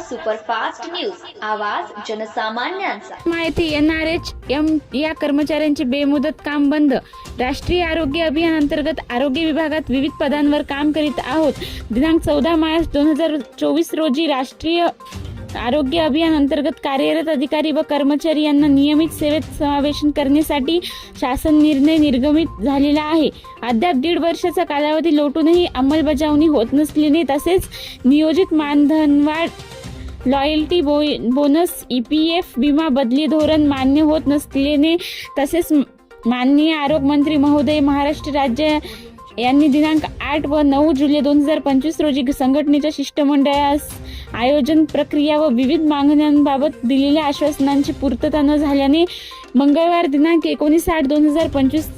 Superfast news. आवाज जनसामान्यांचा. माहिती N R H M या कर्मचाऱ्यांचे बेमुदत काम बंद. राष्ट्रीय आरोग्य अभियान अंतर्गत आरोग्य विभागात विविध पदांवर काम करीत आहोत. दिनांक चौदा मार्च दोन हजार चोवीस रोजी राष्ट्रीय आरोग्य अभियान अंतर्गत कार्यरत अधिकारी व कर्मचारी यांना नियमित सेवेत समावेशन करण्यासाठी शासन निर्णय निर्गमित झालेला आहे. अद्याप दीड वर्षाचा कालावधी लोटूनही अंमलबजावणी होत नसल्याने तसेच नियोजित मानधनवाढ लॉयल्टी बो बोनस ई पी एफ विमा बदली धोरण मान्य होत नसल्याने तसेच माननीय आरोग्यमंत्री महोदय महाराष्ट्र राज्य यांनी दिनांक आठ व नऊ जुलै दोन हजार पंचवीस रोजी संघटनेच्या शिष्टमंडळास आयोजन प्रक्रिया व विविध मागण्यांबाबत दिलेल्या आश्वासनांची पूर्तता न झाल्याने मंगळवार दिनांक एकोणीस आठ दोन हजार पंचवीस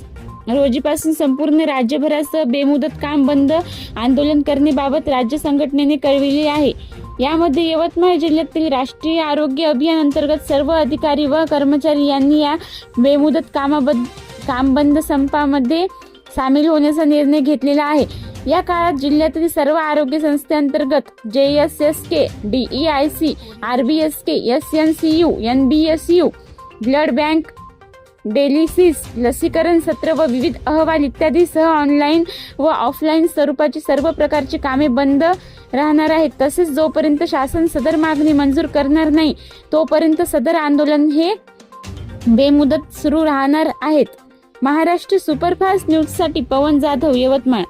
रोजीपासून संपूर्ण राज्यभरासह बेमुदत काम बंद आंदोलन करण्याबाबत राज्य संघटनेने कळविले आहे. यामध्ये यवतमाळ जिल्ह्यातील राष्ट्रीय आरोग्य अभियान अंतर्गत सर्व अधिकारी व कर्मचारी यांनी या बेमुदत कामाबद्द कामबंद संपामध्ये सामील होण्याचा निर्णय घेतलेला आहे. या काळात जिल्ह्यातील सर्व आरोग्य संस्थेअंतर्गत J S S K DE I C R B S K S N C U N B S U blood bank dialysis लसीकरण सत्र व विविध अहवाल इत्यादीसह ऑनलाईन व ऑफलाईन स्वरूपाची सर्व प्रकारची कामे बंद राहणार आहेत. तसेच जोपर्यंत शासन सदर मागणी मंजूर करणार नाही तोपर्यंत सदर आंदोलन हे बेमुदत सुरू राहणार आहेत. महाराष्ट्र सुपरफास्ट न्यूजसाठी पवन जाधव यवतमाळ.